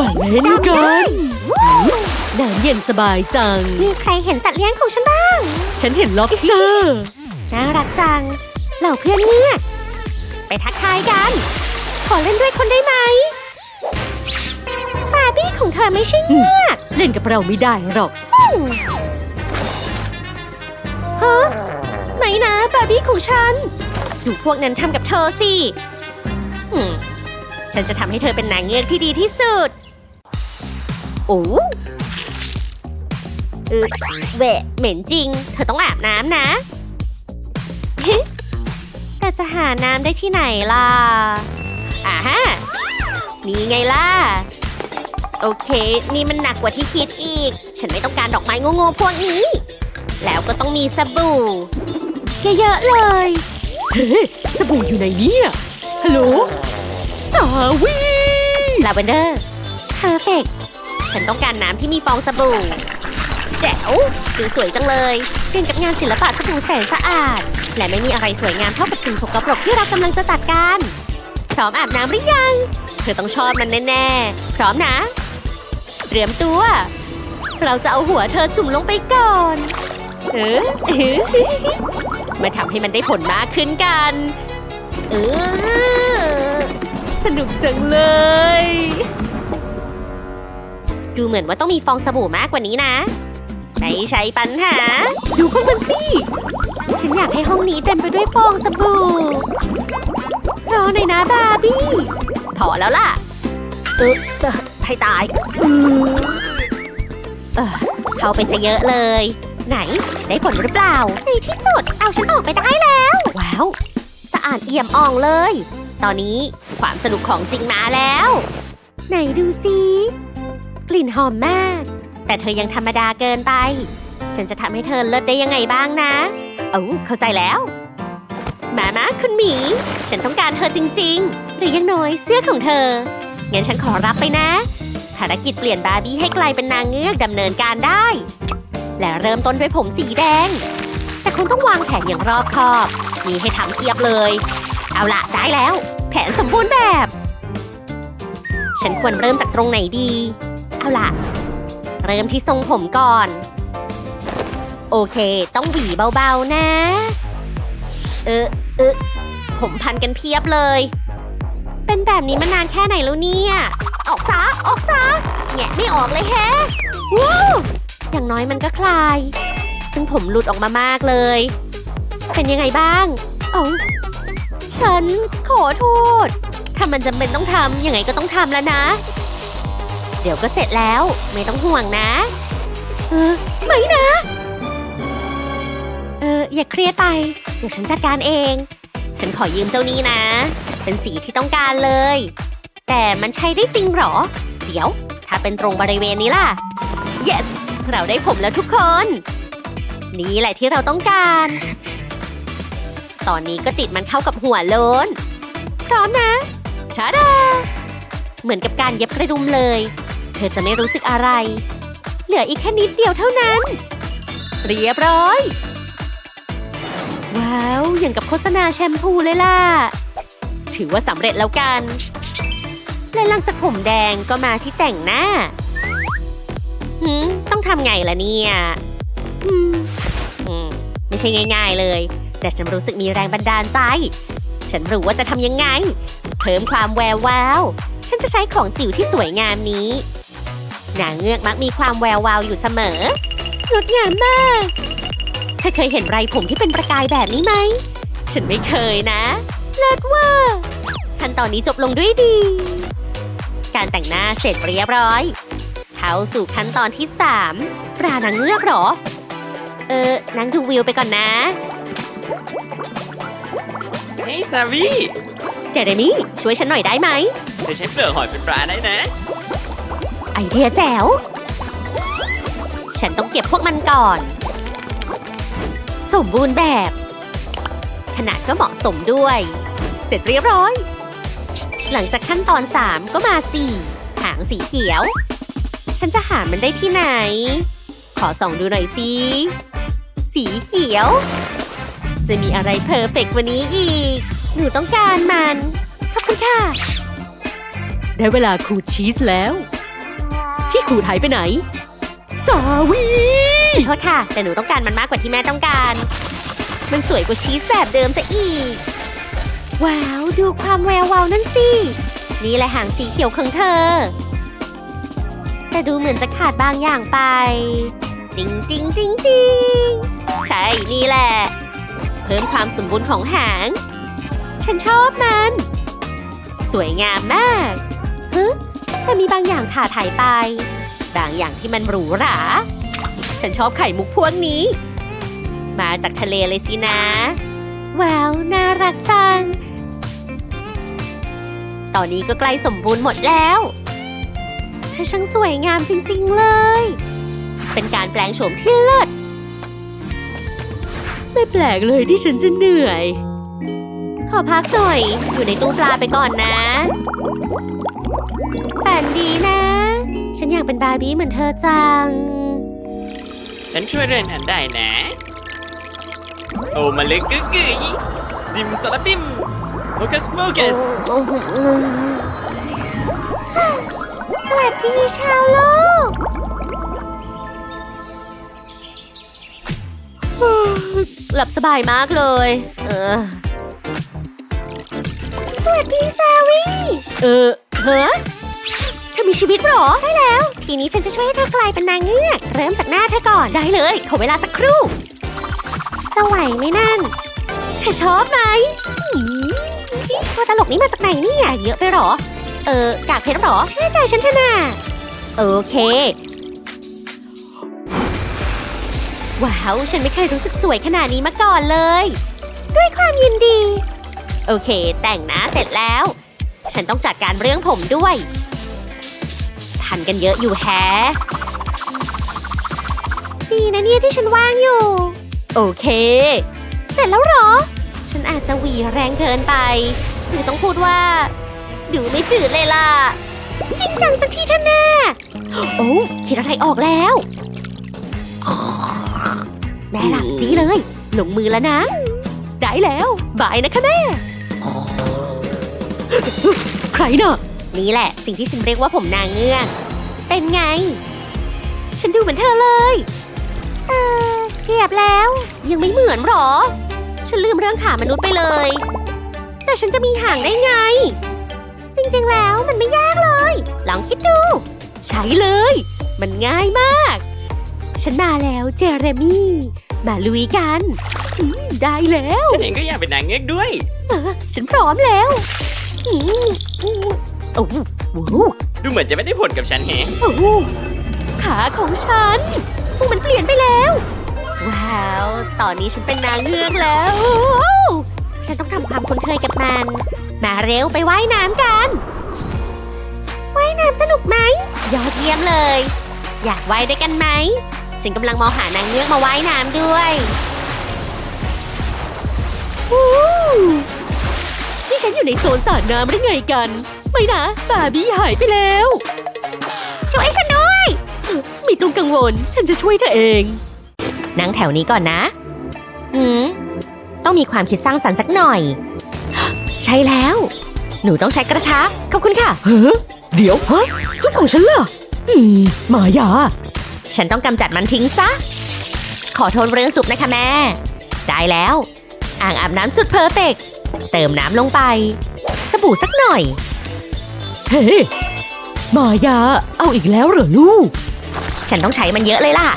มาเล่นกันน้ำเย็นสบายจัง มีใครเห็นสัตว์เลี้ยงของฉันบ้าง ฉันเห็นล็อบสเตอร์น่ารักจัง เหล่าเพื่อนเนี่ย ไปทักทายกัน ขอเล่นด้วยคนได้ไหมบาร์บี้ของเธอไม่ใช่เงือกเล่นกับเราไม่ได้หรอกฮะไหนนะบาร์บี้ของฉัน ดูพวกนั้นทำกับเธอสิอืมฉันจะทำให้เธอเป็นนางเงือกที่ดีที่สุด โอ้เออเวะเหม็นจริง เธอต้องอาบน้ำนะ แต่จะหาน้ำได้ที่ไหนล่ะอ่าฮะนี่ไงล่ะ โอเค นี่มันหนักกว่าที่คิดอีก ฉันไม่ต้องการดอกไม้โง่ๆพวกนี้ แล้วก็ต้องมีสบู่เยอะๆเลย เฮ้สบู่อยู่ไหนเนี่ยฮัลโหลสาวีลาเวนเดอร์เพอร์เฟก ฉันต้องการน้ำที่มีฟองสบู่ แจ๋วสวยจังเลยเรียนกับงานศิลปะสบู่แสนสะอาด และไม่มีอะไรสวยงามเท่ากับสิ่งสกปรกที่เรากำลังจะจัดการ พร้อมอาบน้ำหรือยัง เธอต้องชอบมันแน่ๆ พร้อมนะ เตรียมตัว เราจะเอาหัวเธอจุ่มลงไปก่อนเออเออมาทำให้มันได้ผลมากขึ้นกัน เออ สนุกจังเลย ดูเหมือนว่าต้องมีฟองสบู่มากกว่านี้นะไม่ใช่ปัญหา ดูพวกมันสิ ฉันอยากให้ห้องนี้เต็มไปด้วยฟองสบู่ รอหน่อยนะบาร์บี้ พอแล้วล่ะเออให้ตายอือเออเข้าไปซะเยอะเลย ไหน ได้ผลหรือเปล่า ในที่สุด เอาฉันออกไปได้แล้ว ว้าว สะอาดเอี่ยมอ่องเลย ตอนนี้ความสนุกของจริงมาแล้ว ไหนดูสิ กลิ่นหอมมาก แต่เธอยังธรรมดาเกินไป ฉันจะทำให้เธอเลิศได้ยังไงบ้างนะเอ้เข้าใจแล้ว มามาคุณหมี ฉันต้องการเธอจริง ๆ หรืออยังน้อยเสื้อของเธอ งั้นฉันขอรับไปนะ ภารกิจเปลี่ยนบาร์บี้ให้กลายเป็นนางเงือกดำเนินการได้ และเริ่มต้นด้วยผมสีแดง แต่คงต้องวางแผนอย่างรอบคอบ มีให้ทำเทียบเลย เอาละได้แล้ว แผนสมบูรณ์แบบ ฉันควรเริ่มจากตรงไหนดี เอาล่ะ เริ่มที่ทรงผมก่อน โอเค ต้องหวีเบาๆนะ เออเออผมพันกันเพียบเลย เป็นแบบนี้มานานแค่ไหนแล้วเนี่ย ออกซะออกซะแงะไม่ออกเลยแฮะว้าวอย่างน้อยมันก็คลาย ซึ่งผมหลุดออกมามากเลย เป็นยังไงบ้าง เอ้าฉันขอโทษ ถ้ามันจำเป็นต้องทำยังไงก็ต้องทำแล้วนะ เดี๋ยวก็เสร็จแล้ว ไม่ต้องห่วงนะ เออ ไม่นะ เออ อย่าเครียดไป เดี๋ยวฉันจัดการเอง ฉันขอยืมเจ้านี้นะ เป็นสีที่ต้องการเลย แต่มันใช้ได้จริงหรอ เดี๋ยว ถ้าเป็นตรงบริเวณนี้ล่ะ yes เราได้ผมแล้วทุกคน นี่แหละที่เราต้องการ ตอนนี้ก็ติดมันเข้ากับหัวโลนพร้อมนะชาดาเหมือนกับการเย็บกระดุมเลย ธอจะไม่รู้สึกอะไร เหลืออีกแค่นิดเดียวเท่านั้น เรียบร้อย ว้าว อย่างกับโฆษณาแชมพูเลยล่ะ ถือว่าสำเร็จแล้วกัน และหลังจากผมแดงก็มาที่แต่งหน้าหืมต้องทำไงล่ะเนี่ยอืมอืมไม่ใช่ง่าย ๆเลย แต่ฉันรู้สึกมีแรงบันดาลใจ ฉันรู้ว่าจะทำยังไง เพิ่มความแวววาว ฉันจะใช้ของจิ๋วที่สวยงามนี้ นางเงือกมักมีความแวววาวอยู่เสมองดงามมาก เธอเคยเห็นไรผมที่เป็นประกายแบบนี้ไหม ฉันไม่เคยนะ เลิศเว่าขั้นตอนนี้จบลงด้วยดี การแต่งหน้าเสร็จเรียบร้อย เข้าสู่ขั้นตอนที่สามปลานางเงือกเหรอ เออนั่งดูวิวไปก่อนนะ เฮ้ยซาวี่เจเรมี่ช่วยฉันหน่อยได้ไหมเธอใช้เปลือกหอยเป็นปลาได้นะ ไอเดียแจ๋ว ฉันต้องเก็บพวกมันก่อน สมบูรณ์แบบ ขนาดก็เหมาะสมด้วย เสร็จเรียบร้อย หลังจากขั้นตอน 3 ก็มา 4 หางสีเขียว ฉันจะหามันได้ที่ไหน ขอส่องดูหน่อยสิสีเขียว จะมีอะไรเพอร์เฟกต์กว่านี้อีก หนูต้องการมัน ขอบคุณค่ะ ได้เวลาขูดชีสแล้ว ที่ขูดหายไปไหน สาวีขอโทษค่ะ แต่หนูต้องการมันมากกว่าที่แม่ต้องการ มันสวยกว่าชีสแบบเดิมซะอีก ว้าว ดูความแวววาวนั่นสิ นี่แหละหางสีเขียวของเธอ แต่ดูเหมือนจะขาดบางอย่างไป ติงติงติงติงใช่ นี่แหละ เพิ่มความสมบูรณ์ของหาง ฉันชอบมัน สวยงามมากฮึ แต่มีบางอย่างขาดหายไป บางอย่างที่มันหรูหรา ฉันชอบไข่มุกพวกนี้ มาจากทะเลเลยสินะว้าวน่ารักจัง ตอนนี้ก็ใกล้สมบูรณ์หมดแล้วเธอช่างสวยงามจริงๆเลย เป็นการแปลงโฉมที่เลิศไม่แปลกเลยที่ฉันจะเหนื่อย ขอพักหน่อย อยู่ในตู้ปลาไปก่อนนะแต่ดีนะ ฉันอยากเป็นบาร์บี้เหมือนเธอจัง ฉันช่วยเรื่องนั้นได้นะ โอ้มาเลยกึกกึ๋ยซิมสลับบิมโฟกัสโฟกัสสวัสดีชาวโลกหลับสบายมากเลย เออ สวัสดีแซวี่ เออเฮ้อเธอมีชีวิตเหรอ ใช่แล้ว ทีนี้ฉันจะช่วยให้เธอกลายเป็นนางเงือก เริ่มจากหน้าเธอก่อน ได้เลย ขอเวลาสักครู่จะไหวไหมนั่นเธอชอบไหมหืมตัวตลกนี้มาจากไหนเนี่ยเยอะไปเหรอ เออกากเพชรเหรอ เชื่อใจฉันเถอะน่ะโอเค ว้าว ฉันไม่เคยรู้สึกสวยขนาดนี้มาก่อนเลย ด้วยความยินดี โอเค แต่งหน้าเสร็จแล้ว ฉันต้องจัดการเรื่องผมด้วย ทันกันเยอะอยู่แฮะดีนะเนี่ยที่ฉันว่างอยู่ โอเค เสร็จแล้วเหรอ ฉันอาจจะหวีแรงเกินไป หรือต้องพูดว่า ดูไม่จืดเลยล่ะ จริงจังสักทีเถอะแน่โอ้คิดอะไรออกแล้วแม่ล่ะดีเลย ลงมือแล้วนะ ได้แล้ว บายนะคะแม่ ใครน่ะ นี่แหละสิ่งที่ฉันเรียกว่าผมนางเงือกเป็นไง ฉันดูเหมือนเธอเลย เออเกียบแล้ว ยังไม่เหมือนหรอ ฉันลืมเรื่องขามนุษย์ไปเลย แต่ฉันจะมีหางได้ไง จริงๆแล้วมันไม่ยากเลย ลองคิดดู ใช้เลย มันง่ายมาก ฉันมาแล้วเจเรมี่ มาลุยกัน ได้แล้ว ฉันเองก็อยากเป็นนางเงือกด้วย ฉันพร้อมแล้วอืมอืมโอ้โหว้าวดูเหมือนจะไม่ได้ผลกับฉันแฮะโอ้โหขาของฉันพวกมันเปลี่ยนไปแล้ว ว้าว ตอนนี้ฉันเป็นนางเงือกแล้วว้าวฉันต้องทำความคุ้นเคยกับมัน มาเร็วไปว่ายน้ำกันว่ายน้ำสนุกไหม ยอดเยี่ยมเลย อยากว่ายด้วยกันไหมฉันกำลังมองหานางเงือกมาว่ายน้ำด้วยวู้ นี่ฉันอยู่ในโซนสระน้ำหรือไงกัน ไม่นะบาร์บี้หายไปแล้ว ช่วยฉันด้วย ไม่ต้องกังวล ฉันจะช่วยเธอเอง นั่งแถวนี้ก่อนนะ อืม ต้องมีความคิดสร้างสรรค์สักหน่อย ใช่แล้ว หนูต้องใช้กระทะ ขอบคุณค่ะ เฮ้อเดี๋ยวฮะชุดของฉันล่ะอืม มายา ฉันต้องกำจัดมันทิ้งซะ ขอโทษเรื่องซุปนะคะแม่ ได้แล้ว อ่างอาบน้ำสุดเพอร์เฟกต์เติมน้ำลงไป สบู่สักหน่อย เฮ้มายา เอาอีกแล้วเหรอลูก ฉันต้องใช้มันเยอะเลยล่ะ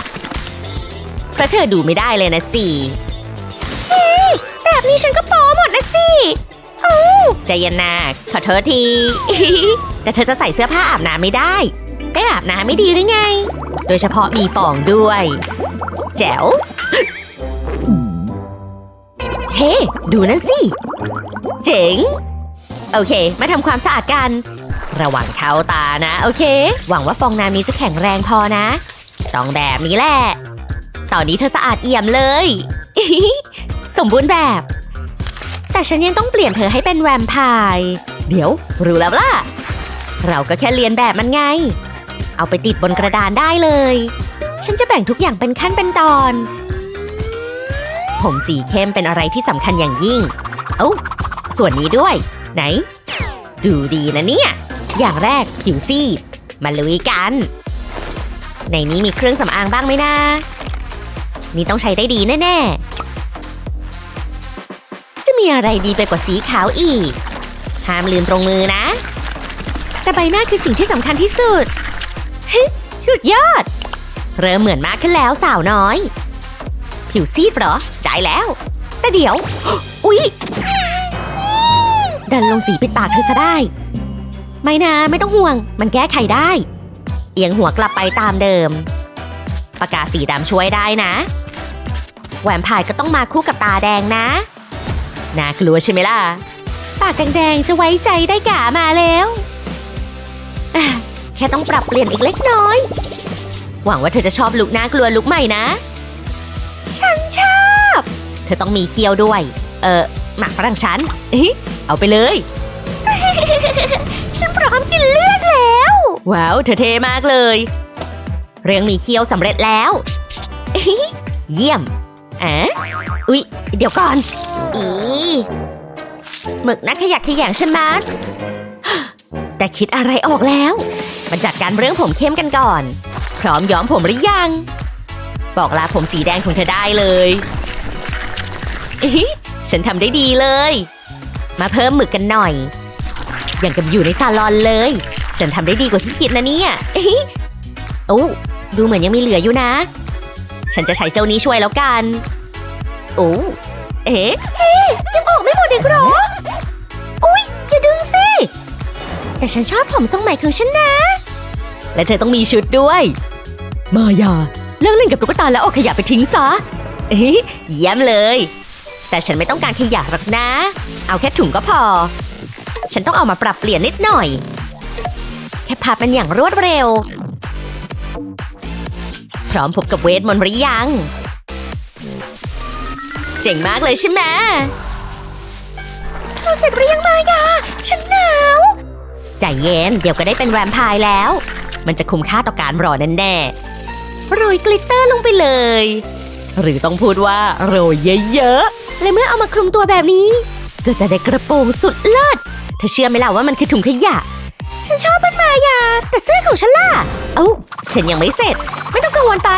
เพราะเธอดูไม่ได้เลยนะสิเฮ้ยแบบนี้ฉันก็โปหมดนะสิโอ้ใจเย็นนาขอโทษที แต่เธอจะใส่เสื้อผ้าอาบน้ำไม่ได้ได้อาบน้ำไม่ดีหรือไง โดยเฉพาะมีฟองด้วย แจ๋วเฮ้ ดูนั่นสิ เจ๋ง โอเค มาทำความสะอาดกัน ระวังเท้าตานะ โอเค หวังว่าฟองน้ำนี้จะแข็งแรงพอนะ ต้องแบบนี้แหละ ตอนนี้เธอสะอาดเอี่ยมเลย สมบูรณ์แบบ แต่ฉันยังต้องเปลี่ยนเธอให้เป็นแวมไพร์ เดี๋ยว รู้แล้วล่ะ เราก็แค่เรียนแบบมันไง เอาไปติดบนกระดานได้เลย ฉันจะแบ่งทุกอย่างเป็นขั้นเป็นตอน ผมสีเข้มเป็นอะไรที่สำคัญอย่างยิ่ง เอ้า ส่วนนี้ด้วย ไหน ดูดีนะเนี่ย อย่างแรกผิวซีดมาลุยกัน ในนี้มีเครื่องสำอางบ้างไหมนะ นี่ต้องใช้ได้ดีแน่ๆ จะมีอะไรดีไปกว่าสีขาวอีก ห้ามลืมตรงมือนะ แต่ใบหน้าคือสิ่งที่สำคัญที่สุดฮึสุดยอด เริ่มเหมือนมากขึ้นแล้วสาวน้อย ผิวซีดเหรอได้แล้ว แต่เดี๋ยว อุ๊ย ดันลงสีปิดปากเธอซะได้ ไม่นะไม่ต้องห่วง มันแก้ไขได้ เอียงหัวกลับไปตามเดิม ปากกาสีดำช่วยได้นะ แหวนพายก็ต้องมาคู่กับตาแดงนะ น่ากลัวใช่ไหมล่ะ ปากแดงๆจะไว้ใจได้กามาแล้วแค่ต้องปรับเปลี่ยนอีกเล็กน้อย หวังว่าเธอจะชอบลุกน่ากลัวลุกใหม่นะ ฉันชอบ เธอต้องมีเคี้ยวด้วย เออหมักฝรั่งฉันเอ๊ะเอาไปเลย ฉันพร้อมกินเลือดแล้ว ว้าว เธอเท่มากเลย เรื่องมีเคี้ยวสำเร็จแล้ว เยี่ยมอะอุ๊ย เดี๋ยวก่อน อีหมึกนักขยักขยงใช่ไหมะแต่คิดอะไรออกแล้วมาจัดการเรื่องผมเข้มกันก่อน พร้อมย้อมผมหรือยัง บอกลาผมสีแดงของเธอได้เลยอิ๊ะฉันทำได้ดีเลย มาเพิ่มหมึกกันหน่อย อย่างกับอยู่ในซาลอนเลย ฉันทำได้ดีกว่าที่คิดนะเนี่ยโอ้ดูเหมือนยังมีเหลืออยู่นะ ฉันจะใช้เจ้านี้ช่วยแล้วกัน โอ้เอ๊ะเฮ้ยังออกไม่หมดอีกหรอ อุ๊ยอย่าดึงสิ แต่ฉันชอบผมทรงใหม่ของฉันนะ และเธอต้องมีชุดด้วย มายา เลิกเล่นกับตุ๊กตาแล้วเอาขยะไปทิ้งซะเอ๊ะเยี่ยมเลย แต่ฉันไม่ต้องการขยะหรอกนะ เอาแค่ถุงก็พอ ฉันต้องเอามาปรับเปลี่ยนนิดหน่อย แค่พับมันอย่างรวดเร็ว พร้อมพบกับเวทมนต์หรือยัง เจ๋งมากเลยใช่ไหมเธอเสร็จหรือยังมายาฉันหนาวใจเย็นเดี๋ยวก็ได้เป็นแวมไพร์แล้ว มันจะคุ้มค่าต่อการรอแน่ๆ โรยกลิตเตอร์ลงไปเลย หรือต้องพูดว่าโรยเยอะๆ และเมื่อเอามาคลุมตัวแบบนี้ ก็จะได้กระโปรงสุดเลิศเธอเชื่อไหมล่ะว่ามันคือถุงขยะ ฉันชอบมันมายา แต่เสื้อของฉันล่ะ เอ้า ฉันยังไม่เสร็จ ไม่ต้องกังวลไป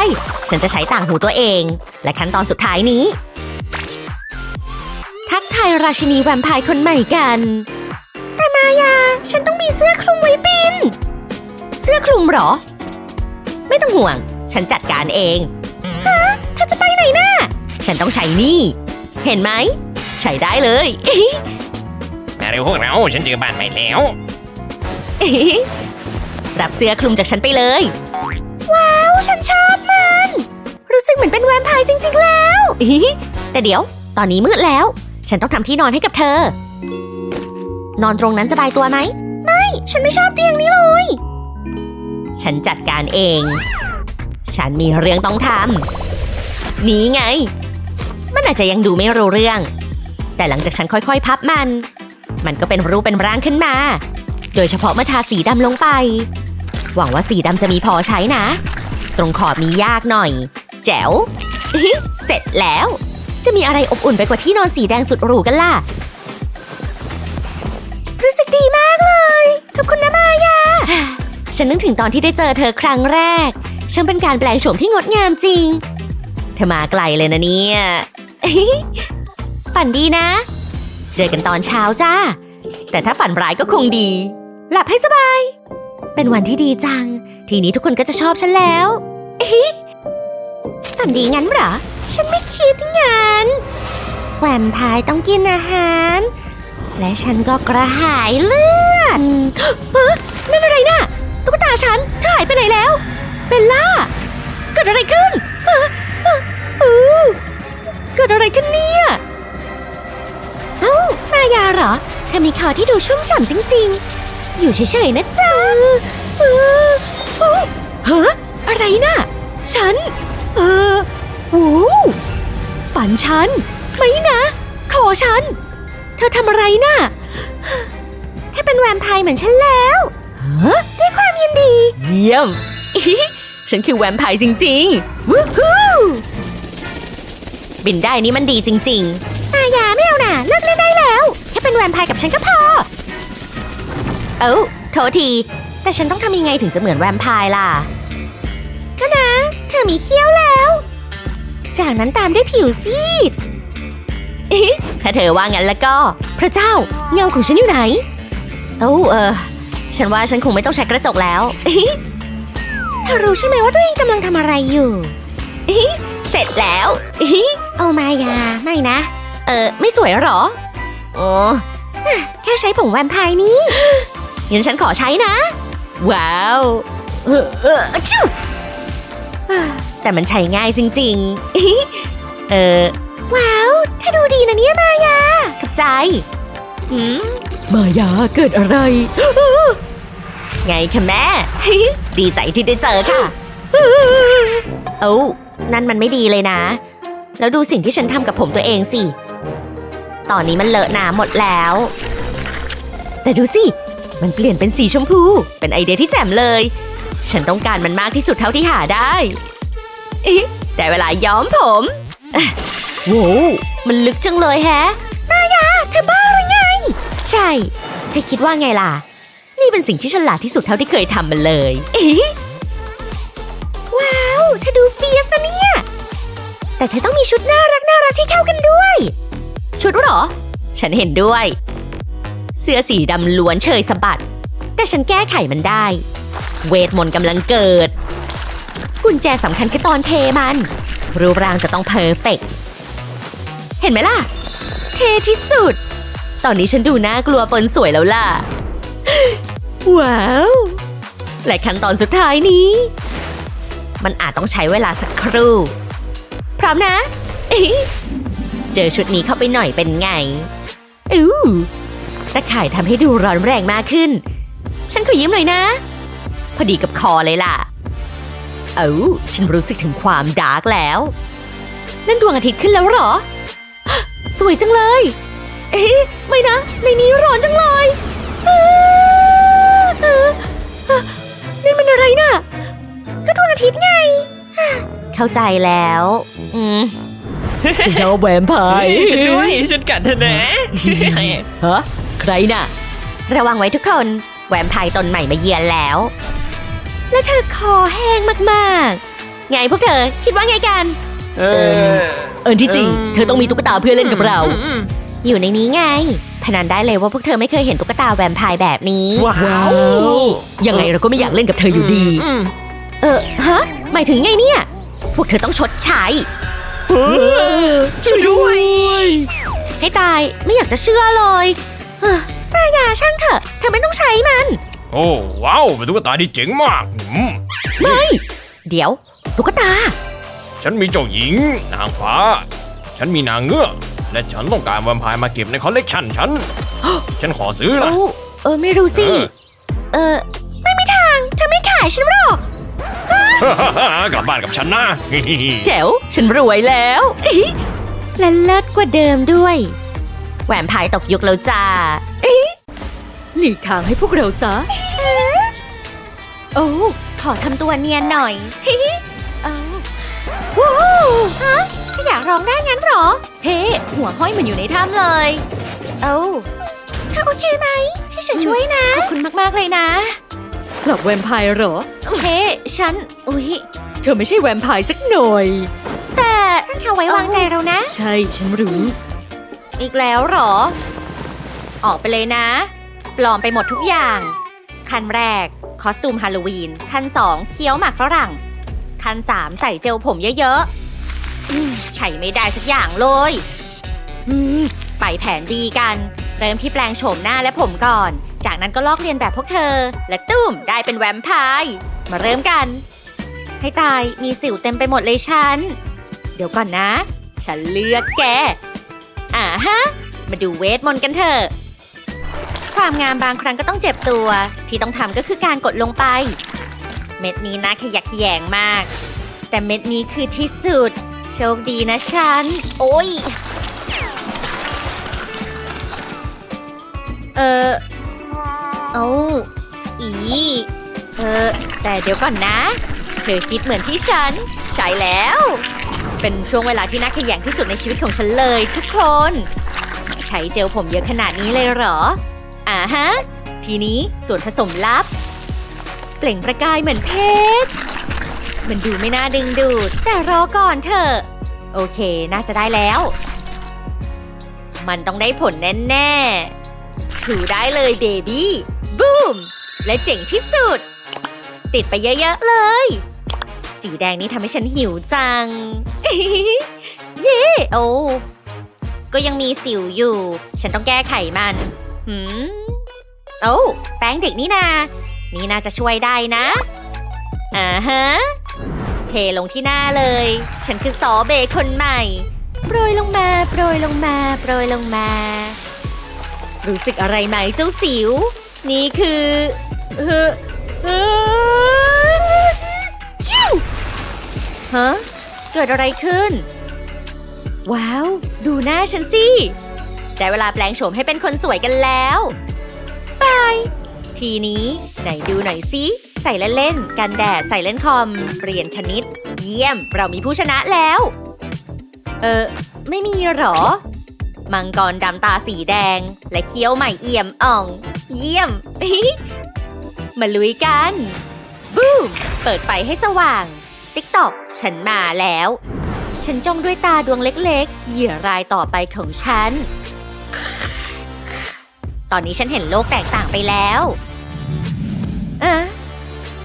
ฉันจะใช้ต่างหูตัวเอง และขั้นตอนสุดท้ายนี้ ทักทายราชินีแวมไพร์คนใหม่กัน แต่มายา ฉันต้องมีเสื้อคลุมไว้บิน เสื้อคลุมหรอ ไม่ต้องห่วง ฉันจัดการเองฮะเธอจะไปไหนน่ะฉันต้องใช้นี่ เห็นไหม ใช้ได้เลย มาเร็วพวกเราฉันเจอบ้านใหม่แล้ว รับเสื้อคลุมจากฉันไปเลย ว้าว ฉันชอบมัน รู้สึกเหมือนเป็นแวมไพร์จริง ๆ แล้วแต่เดี๋ยว ตอนนี้มืดแล้ว ฉันต้องทำที่นอนให้กับเธอ นอนตรงนั้นสบายตัวไหม ไม่ ฉันไม่ชอบเตียงนี้เลย ฉันจัดการเอง ฉันมีเรื่องต้องทำนี่ไง มันอาจจะยังดูไม่รู้เรื่อง แต่หลังจากฉันค่อยๆ พับมัน มันก็เป็นรูปเป็นร่างขึ้นมา โดยเฉพาะเมื่อทาสีดำลงไป หวังว่าสีดำจะมีพอใช้นะ ตรงขอบมียากหน่อย แจ๋วเสร็จแล้ว จะมีอะไรอบอุ่นไปกว่าที่นอนสีแดงสุดหรูกันล่ะรู้สึกดีมากเลย ขอบคุณนะมายา ฉันนึกถึงตอนที่ได้เจอเธอครั้งแรก ช่างเป็นการแปลงโฉมที่งดงามจริง เธอมาไกลเลยนะเนี่ยฝันดีนะ เจอกันตอนเช้าจ้า แต่ถ้าฝันร้ายก็คงดี หลับให้สบาย เป็นวันที่ดีจัง ทีนี้ทุกคนก็จะชอบฉันแล้วฝันดีงั้นเหรอ ฉันไม่คิดงั้นแหวมไพร์ต้องกินอาหาร และฉันก็กระหายเลือดฮะนั่นอะไรน่ะตุ๊กตาฉันหายไปไหนแล้ว เบลล่า เกิดอะไรขึ้นฮะฮะอู้เกิดอะไรขึ้นเนี่ย เอ้ามายาเหรอเธอมีคอที่ดูชุ่มฉ่ำจริงๆ อยู่เฉยๆนะจ๊ะเออเออฮะอะไรน่ะ ฉัน เออโอ้ฝันฉัน ไม่นะขอฉัน เธอทำอะไรน่ะแค่เป็นแวมไพร์เหมือนฉันแล้วฮะด้วยความยินดี เยี่ยม ฉันคือแวมไพร์จริงๆวู้ฮู้บินได้นี่มันดีจริงๆอายาไม่เอาน่ะเลิกเล่นได้แล้ว แค่เป็นแวมไพร์กับฉันก็พอ เอ้าโทษที แต่ฉันต้องทำยังไงถึงจะเหมือนแวมไพร์ล่ะ ก็นะ เธอมีเขี้ยวแล้ว จากนั้นตามด้วยผิวซีดเอ๊ะถ้าเธอว่างั้นแล้วก็ พระเจ้า เงาของฉันอยู่ไหน เอ้าเออ ฉันว่าฉันคงไม่ต้องใช้กระจกแล้ว เอ๊ะเธอรู้ใช่ไหมว่าตัวเองกำลังทำอะไรอยู่เอ๊ะเสร็จแล้วเอ๊ะเอามายาไม่นะ เออไม่สวยเหรออ๋อแค่ใช้ผงแวมไพร์นี้งั้นฉันขอใช้นะ ว้าวเออเอออะชิวอ่าแต่มันใช้ง่ายจริง ๆ เออ ว้าวถ้าดูดีนะเนี่ยมายา ขับใจหืมมายาเกิดอะไร ไงคะแม่ ดีใจที่ได้เจอค่ะ เอ้านั่นมันไม่ดีเลยนะ แล้วดูสิ่งที่ฉันทำกับผมตัวเองสิ ตอนนี้มันเลอะหนาหมดแล้ว แต่ดูสิ มันเปลี่ยนเป็นสีชมพู เป็นไอเดียที่แจ่มเลย ฉันต้องการมันมากที่สุดเท่าที่หาได้เอ๊ะแต่เวลาย้อมผมอะโว้วมันลึกจังเลยแฮะนายาเธอบ้าหรือไง ใช่ เธอคิดว่าไงล่ะ นี่เป็นสิ่งที่ฉลาดที่สุดเท่าที่เคยทำมันเลย เอ๊ะว้าวเธอดูเฟียสนะเนี่ย แต่เธอต้องมีชุดน่ารักน่ารักที่เข้ากันด้วย ชุดเหรอ ฉันเห็นด้วย เสื้อสีดำล้วนเชยสะบัด แต่ฉันแก้ไขมันได้ เวทมนต์กำลังเกิด กุญแจสำคัญคือตอนเทมัน รูปร่างจะต้องเพอร์เฟกต์เห็นไหมล่ะ เทที่สุด ตอนนี้ฉันดูน่ากลัวปนสวยแล้วล่ะ ว้าว และขั้นตอนสุดท้ายนี้ มันอาจต้องใช้เวลาสักครู่ พร้อมนะเอ๊ะเจอชุดนี้เข้าไปหน่อยเป็นไง อู้ตะข่ายทำให้ดูร้อนแรงมากขึ้น ฉันขอยิ้มหน่อยนะ พอดีกับคอเลยล่ะ เอ้าฉันรู้สึกถึงความดาร์กแล้ว นั่นดวงอาทิตย์ขึ้นแล้วหรอ สวยจังเลย เอ๊ะ ไม่นะ ในนี้ร้อนจังเลย เข้าใจแล้ว อืมฉันชอบแวมไพร์ฉันด้วยฉันกัดเธอนะฮะใครน่ะ ระวังไว้ทุกคนแวมไพร์ตนใหม่มาเยือนแล้ว และเธอคอแห้งมากๆ ไงพวกเธอคิดว่าไงกัน เออเออที่จริง เธอต้องมีตุ๊กตาเพื่อเล่นกับเรา อยู่ในนี้ไง พนันได้เลยว่าพวกเธอไม่เคยเห็นตุ๊กตาแวมไพร์แบบนี้ ว้าวยังไงเราก็ไม่อยากเล่นกับเธออยู่ดีอืมเออฮะหมายถึงไงเนี่ย พวกเธอต้องชดใช้เออช่วยด้วย ให้ตายไม่อยากจะเชื่อเลยเฮ้อตายาช่างเถอะเธอไม่ต้องใช้มัน โอ้ว้าวเป็นตุ๊กตาที่เจ๋งมากอืมไม่ เดี๋ยวตุ๊กตา ฉันมีเจ้าหญิง นางฟ้า ฉันมีนางเงือกและฉันต้องการแวมไพร์มาเก็บในคอลเลกชันฉัน ฉันขอซื้อละโอ้เออไม่รู้สิเออเออ ไม่มีทางเธอไม่ขายฉันหรอก กลับบ้านกับฉันนะ แจ๋ว ฉันรวยแล้วและเลิศกว่าเดิมด้วย แหวนพายตกยุคแล้วจ้าหลีกทางให้พวกเราซะ โอ้ขอทำตัวเนียนหน่อยเอ้าว้าวฮะอยากร้องได้งั้นเหรอ เฮ้หัวห้อยมันอยู่ในถ้ำเลย เอ้าเธอโอเคไหม ให้ฉันช่วยนะ ขอบคุณมาก ๆ เลยนะ กลับแวมไพร์เหรอ เฮ้ ฉัน อุ๊ย เธอไม่ใช่แวมไพร์สักหน่อย แต่ท่านเขาไว้วางใจเรานะ ใช่ ฉันรู้ อีกแล้วเหรอ ออกไปเลยนะ ปลอมไปหมดทุกอย่าง ขั้นแรก คอสตูมฮาโลวีน ขั้นสองเคี้ยวหมากฝรั่ง ขั้นสามใส่เจลผมเยอะๆอืมใช้ไม่ได้สักอย่างเลยอืมไปแผนดีกัน เริ่มที่แปลงโฉมหน้าและผมก่อน จากนั้นก็ลอกเลียนแบบพวกเธอ และตุ้มได้เป็นแวมไพร์มาเริ่มกัน ให้ตายมีสิวเต็มไปหมดเลยฉัน เดี๋ยวก่อนนะ ฉันเลือกแก อ่าฮะ มาดูเวทมนต์กันเถอะ ความงามบางครั้งก็ต้องเจ็บตัว ที่ต้องทำก็คือการกดลงไป เม็ดนี้นะขยักแยงมาก แต่เม็ดนี้คือที่สุด โชคดีนะฉัน โอ้ยเออ เอาอีเออแต่เดี๋ยวก่อนนะ เธอคิดเหมือนที่ฉัน ใช่แล้ว เป็นช่วงเวลาที่น่าขยงที่สุดในชีวิตของฉันเลยทุกคน ใช้เจลผมเยอะขนาดนี้เลยเหรอ อ่าฮะ ทีนี้ส่วนผสมลับ เปล่งประกายเหมือนเพชร มันดูไม่น่าดึงดูด แต่รอก่อนเถอะ โอเค น่าจะได้แล้ว มันต้องได้ผลแน่ๆถูได้เลยเบบี้ บูม และเจ๋งที่สุด ติดไปเยอะๆเลย สีแดงนี้ทำให้ฉันหิวจัง เย้โอ้ก็ยังมีสิวอยู่ ฉันต้องแก้ไขมันหืมโอ้แป้งเด็กนี่นา นี่น่าจะช่วยได้นะอ่าฮะ เทลงที่หน้าเลย ฉันคือซอเบคนใหม่ โปรยลงมา โปรยลงมา โปรยลงมา รู้สึกอะไรไหมเจ้าสิว นี่คือเออเออชิวฮะเกิดอะไรขึ้น ว้าว ดูหน้าฉันสิได้เวลาแปลงโฉมให้เป็นคนสวยกันแล้วบายทีนี้ไหนดูหน่อยสิใส่เล่นๆกันแดดใส่เล่นคอม เรียนคณิต เยี่ยม เรามีผู้ชนะแล้ว เออ ไม่มีหรอ มังกรดำตาสีแดง และเคี้ยวใหม่เอี่ยมอ่อง เยี่ยม มาลุยกัน บูม เปิดไฟให้สว่าง ติ๊กตอก ฉันมาแล้ว ฉันจ้องด้วยตาดวงเล็กๆ เหยื่อรายต่อไปของฉัน ตอนนี้ฉันเห็นโลกแตกต่างไปแล้วอะ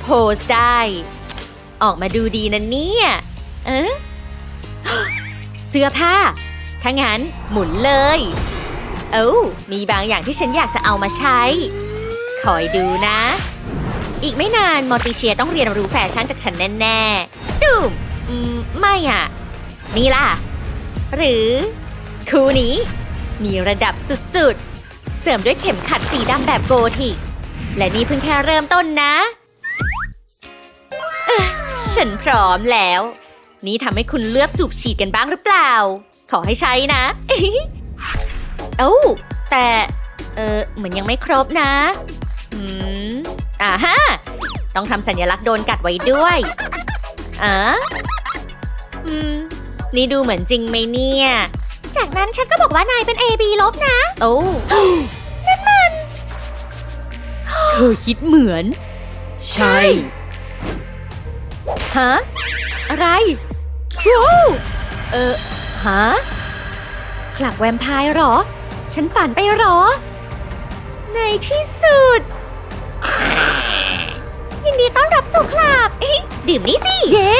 โพสได้ ออกมาดูดีนะเนี่ย เอะเสื้อผ้า ถ้างั้นหมุนเลย เอ้ามีบางอย่างที่ฉันอยากจะเอามาใช้ คอยดูนะ อีกไม่นานมอติเชียต้องเรียนรู้แฟชั่นจากฉันแน่ๆดูมมไม่อะ นี่ล่ะ หรือ คู่นี้ มีระดับสุดๆ เสริมด้วยเข็มขัดสีดำแบบโกธิก และนี่เพิ่งแค่เริ่มต้นนะฉันพร้อมแล้ว นี่ทำให้คุณเลือกสูบฉีดกันบ้างหรือเปล่า ขอให้ใช้นะ เอ้าแต่ เออเหมือนยังไม่ครบนะอืมอ่าฮะต้องทำสัญลักษณ์โดนกัดไว้ด้วยอะอืมนี่ดูเหมือนจริงไหมเนี่ย จากนั้นฉันก็บอกว่านายเป็น A B ลบนะ โอ้นั่นมัน เธอคิดเหมือน ใช่ ฮะ อะไรว้าวเออ ฮะคลักแวมไพร์เหรอ ฉันฝันไปเหรอ ในที่สุด ยินดีต้อนรับสู่คลับเอ๊ะดื่มนี่สิ เย่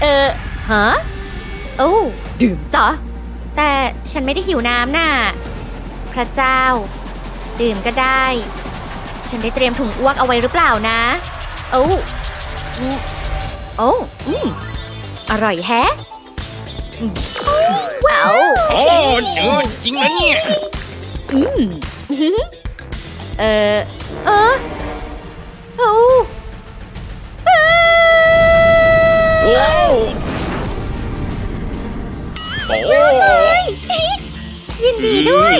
เออฮะโอ้ดื่มซะแต่ฉันไม่ได้หิวน้ำน่ะ พระเจ้า ดื่มก็ได้ ฉันได้เตรียมถุงอ้วกเอาไว้หรือเปล่านะ โอ้อืมโอ้อืมอร่อยแฮะอืมว้าวโอ้เจอจริงนะเนี่ย อืมเออเออโอ้โอ้โอ้ยินดีด้วย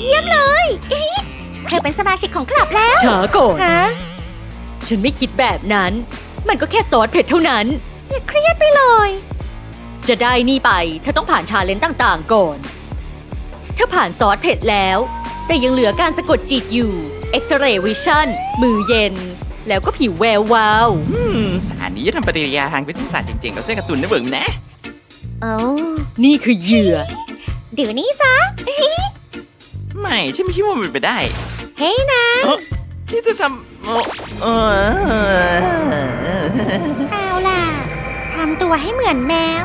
เยี่ยมเลยเธอเป็นสมาชิกของคลับแล้วช้าก่อนฮะฉันไม่คิดแบบนั้น มันก็แค่ซอสเผ็ดเท่านั้น อย่าเครียดไปเลย จะได้นี่ไป เธอต้องผ่านชาเลนจ์ต่าง ๆ ก่อน ถ้าผ่านซอสเผ็ดแล้ว แต่ยังเหลือการสะกดจิตอยู่เอ็กซเรย์วิชั่นมือเย็น แล้วก็ผิวแวววาว อืมสารนี้ทำปฏิกิริยาทางวิทยาศาสตร์เจ๋งๆกับเส้นการ์ตูนนะเบิ่งนะเอ้านี่คือเหยื่อ เดี๋ยวนี้ซะ ไม่ฉันไม่คิดว่ามันเป็นไปได้เฮ้ยนะเอ้อที่จะทำเอ่อเออเอาล่ะ ทำตัวให้เหมือนแมว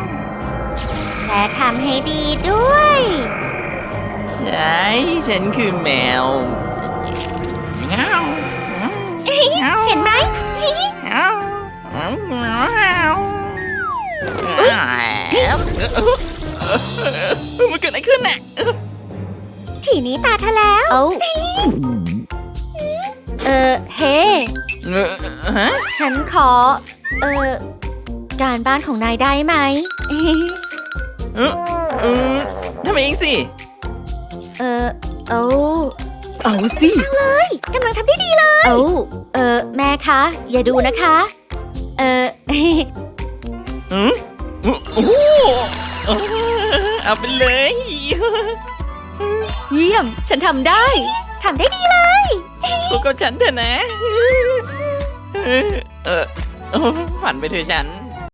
และทำให้ดีด้วย ใช่ฉันคือแมวเงาเห็นไหมเงาเงาเงามันเกิดอะไรขึ้นน่ะทีนี้ตาเธอแล้วเอ้าเออเฮ้เออฮะฉันขอ เออการบ้านของนายได้ไหมเออเออทำเองสิ เออเอาเอาสิกำลังทำได้ดีเลยเอาเออแม่คะ อย่าดูนะคะ เอออืมโอ้โหเอาไปเลย เยี่ยม ฉันทำได้ทำได้ดีเลยพวกกับฉันเถอะนะเออเออฝันไปเถอะฉัน